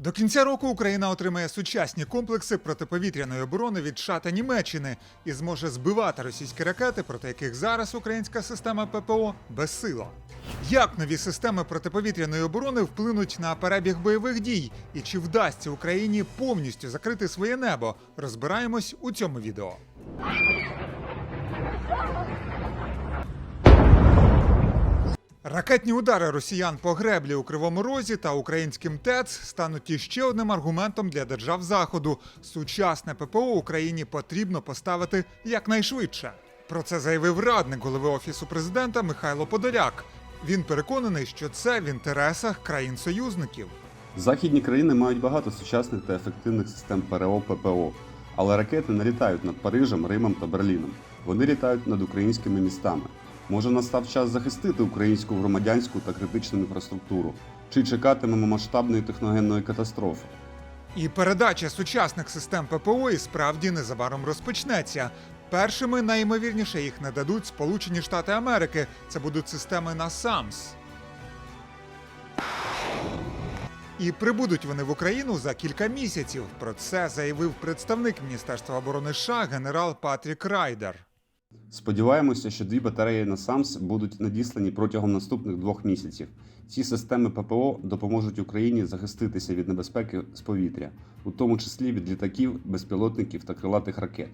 До кінця року Україна отримає сучасні комплекси протиповітряної оборони від США та Німеччини і зможе збивати російські ракети, проти яких зараз українська система ППО безсила. Як нові системи протиповітряної оборони вплинуть на перебіг бойових дій, і чи вдасться Україні повністю закрити своє небо? Розбираємось у цьому відео. Ракетні удари росіян по греблі у Кривому Розі та українським ТЕЦ стануть іще одним аргументом для держав Заходу. Сучасне ППО Україні потрібно поставити якнайшвидше. Про це заявив радник голови офісу президента Михайло Подоляк. Він переконаний, що це в інтересах країн-союзників. Західні країни мають багато сучасних та ефективних систем ПРО ППО, але ракети не літають над Парижем, Римом та Берліном. Вони літають над українськими містами. Може настав час захистити українську громадянську та критичну інфраструктуру, чи чекатимемо масштабної техногенної катастрофи. І передача сучасних систем ППО і справді незабаром розпочнеться. Першими найімовірніше їх нададуть Сполучені Штати Америки. Це будуть системи NASAMS. І прибудуть вони в Україну за кілька місяців. Про це заявив представник Міністерства оборони США генерал Патрік Райдер. Сподіваємося, що дві батареї на САМС будуть надіслані протягом наступних двох місяців. Ці системи ППО допоможуть Україні захиститися від небезпеки з повітря, у тому числі від літаків, безпілотників та крилатих ракет.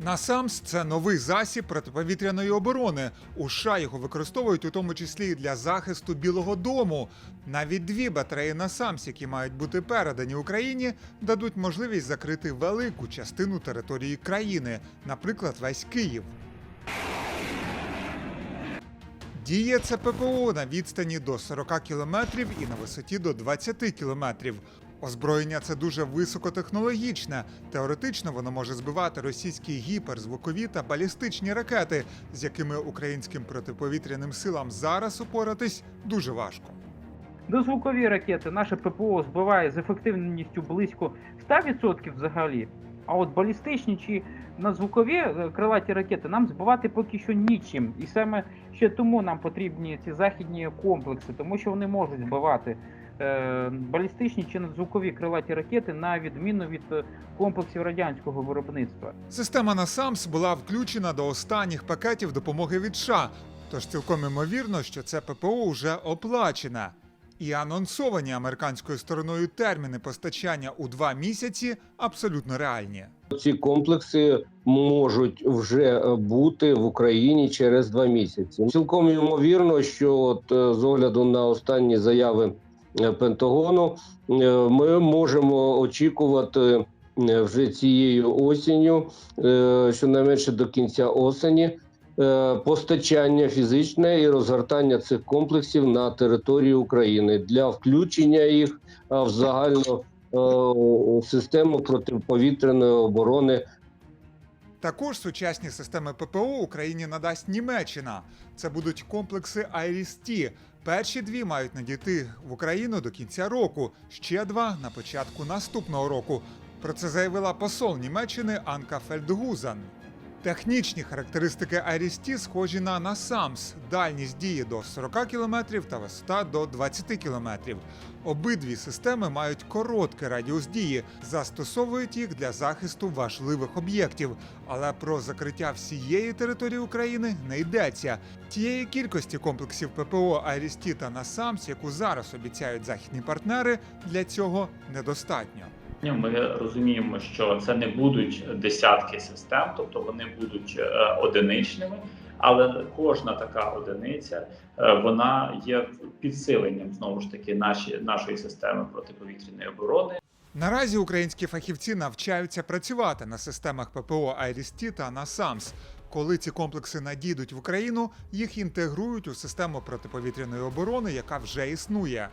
NASAMS – це новий засіб протиповітряної оборони. У США його використовують у тому числі і для захисту Білого Дому. Навіть дві батареї NASAMS, які мають бути передані Україні, дадуть можливість закрити велику частину території країни, наприклад, весь Київ. Діє це ППО на відстані до 40 кілометрів і на висоті до 20 кілометрів. Озброєння це дуже високотехнологічне. Теоретично воно може збивати російські гіперзвукові та балістичні ракети, з якими українським протиповітряним силам зараз упоратись дуже важко. Дозвукові ракети наше ППО збиває з ефективністю близько 100% взагалі. А от балістичні чи надзвукові е, крилаті ракети нам збивати поки що нічим. І саме ще тому нам потрібні ці західні комплекси, тому що вони можуть збивати балістичні чи надзвукові крилаті ракети на відміну від е, комплексів радянського виробництва. Система NASAMS була включена до останніх пакетів допомоги від США, тож цілком імовірно, що це ППО вже оплачене. І анонсовані американською стороною терміни постачання у два місяці абсолютно реальні. Ці комплекси можуть вже е, бути в Україні через два місяці. Цілком ймовірно, що от е, з огляду на останні заяви е, Пентагону, е, ми можемо очікувати е, вже цією осінню, е, щонайменше до кінця осені. е, Постачання фізичне і розгортання цих комплексів на території України для включення їх в загальну е, систему протиповітряної оборони Також сучасні системи ППО Україні надасть Німеччина. Це будуть комплекси IRIS-T. Перші дві мають надійти в Україну до кінця року, ще два на початку наступного року. Про це заявила посол Німеччини Анка Фельдгузен. Технічні характеристики IRIS-T схожі на NASAMS. Дальність дії до 40 км та висота до 20 км. Обидві системи мають короткий радіус дії, застосовують їх для захисту важливих об'єктів. Але про закриття всієї території України не йдеться. Тієї кількості комплексів ППО IRIS-T та NASAMS, яку зараз обіцяють західні партнери, для цього недостатньо. Ми розуміємо, що це не будуть десятки систем, тобто вони будуть е, одиничними, але кожна така одиниця е, вона є підсиленням знову ж таки наші, нашої системи протиповітряної оборони. Наразі українські фахівці навчаються працювати на системах ППО IRIS-T та NASAMS. Коли ці комплекси надійдуть в Україну, їх інтегрують у систему протиповітряної оборони, яка вже існує.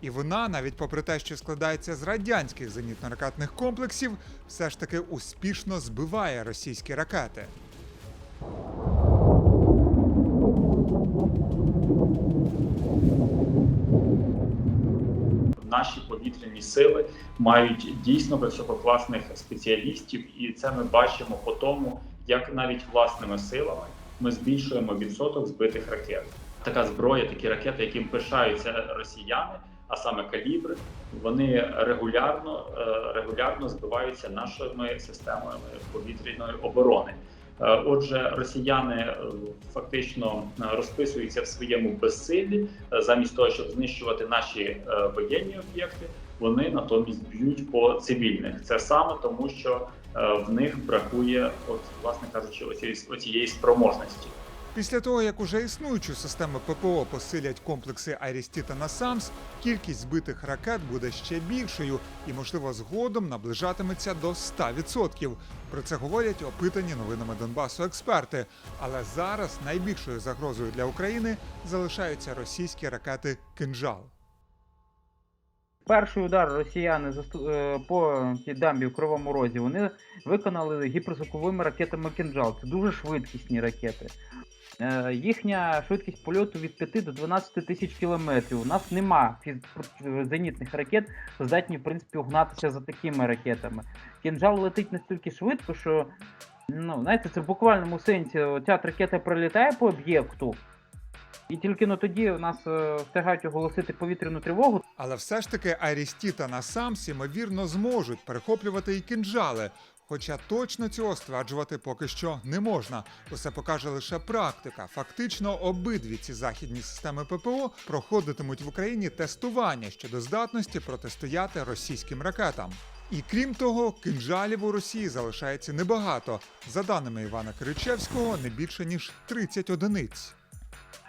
І вона, навіть попри те, що складається з радянських зенітно-ракетних комплексів, все ж таки успішно збиває російські ракети. Наші повітряні сили мають дійсно висококласних спеціалістів, і це ми бачимо по тому, як навіть власними силами ми збільшуємо відсоток збитих ракет. Така зброя, такі ракети, яким пишаються росіяни, а саме калібри, вони регулярно, е, регулярно збиваються нашими системами повітряної оборони. Е, Отже, росіяни е, фактично розписуються в своєму безсиллі замість того, щоб знищувати наші воєнні об'єкти. Вони натомість б'ють по цивільних. Це саме тому, що в них бракує, от власне кажучи, оцієї спроможності. Після того, як уже існуючу систему ППО посилять комплекси Айрісті та Насамс, кількість збитих ракет буде ще більшою і, можливо, згодом наближатиметься до 100%. Про це говорять опитані новинами Донбасу експерти. Але зараз найбільшою загрозою для України залишаються російські ракети Кинжал. Перший удар росіяни е, по дамбі в Кривому Розі вони виконали гіперзвуковими ракетами «Кинжал». Це дуже швидкісні ракети. Е, Їхня швидкість польоту від 5 до 12 тисяч кілометрів. У нас нема зенітних ракет, здатні в принципі угнатися за такими ракетами. Кінжал летить настільки швидко, що ну, знаєте, це в буквальному сенсі ця ракета прилітає по об'єкту. І тільки ну, тоді у нас е, встигають оголосити повітряну тривогу, Але все ж таки Айрісті та Насамс, ймовірно, зможуть перехоплювати і кинджали. Хоча точно цього стверджувати поки що не можна. Усе покаже лише практика. Фактично, обидві ці західні системи ППО проходитимуть в Україні тестування щодо здатності протистояти російським ракетам. І крім того, кинжалів у Росії залишається небагато. За даними Івана Киричевського, не більше ніж 30 одиниць.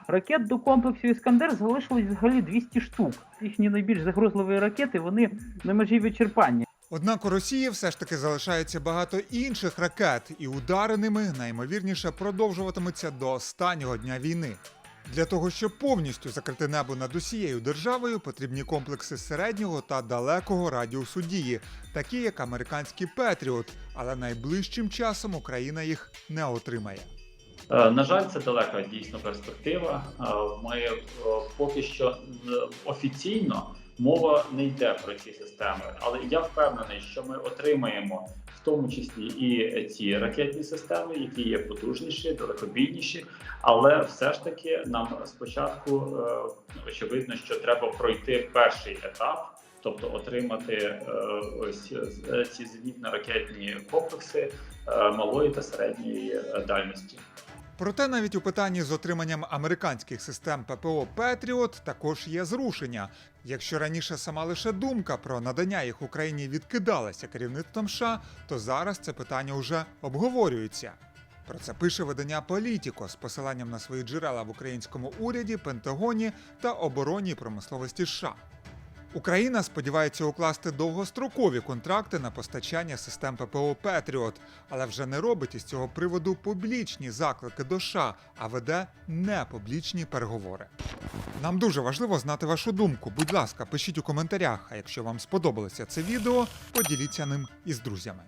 Ракет до комплексів Іскандер залишилось взагалі 200 штук. Їхні найбільш загрозливі ракети вони на межі вичерпання. Однак у Росії все ж таки залишається багато інших ракет, і удари ними наймовірніше продовжуватимуться до останнього дня війни. Для того, щоб повністю закрити небо над усією державою, потрібні комплекси середнього та далекого радіусу дії, такі як американський Петріот, але найближчим часом Україна їх не отримає. Е, На жаль, це далека дійсно перспектива. Е, Ми е, поки що офіційно мова не йде про ці системи, але я впевнений, що ми отримаємо в тому числі і ці ракетні системи, які є потужніші, далекобійніші. Але все ж таки нам спочатку очевидно, що треба пройти перший етап. Тобто отримати е, ось е, ці зенітно-ракетні комплекси е, малої та середньої дальності. Проте навіть у питанні з отриманням американських систем ППО Петріот також є зрушення. Якщо раніше сама лише думка про надання їх Україні відкидалася керівництвом США, то зараз це питання вже обговорюється. Про це пише видання Політіко з посиланням на свої джерела в українському уряді, Пентагоні та оборонній промисловості США. Україна сподівається укласти довгострокові контракти на постачання систем ППО Петріот, але вже не робить із цього приводу публічні заклики до США, а веде непублічні переговори. Нам дуже важливо знати вашу думку. Будь ласка, пишіть у коментарях. А якщо вам сподобалося це відео, поділіться ним із друзями.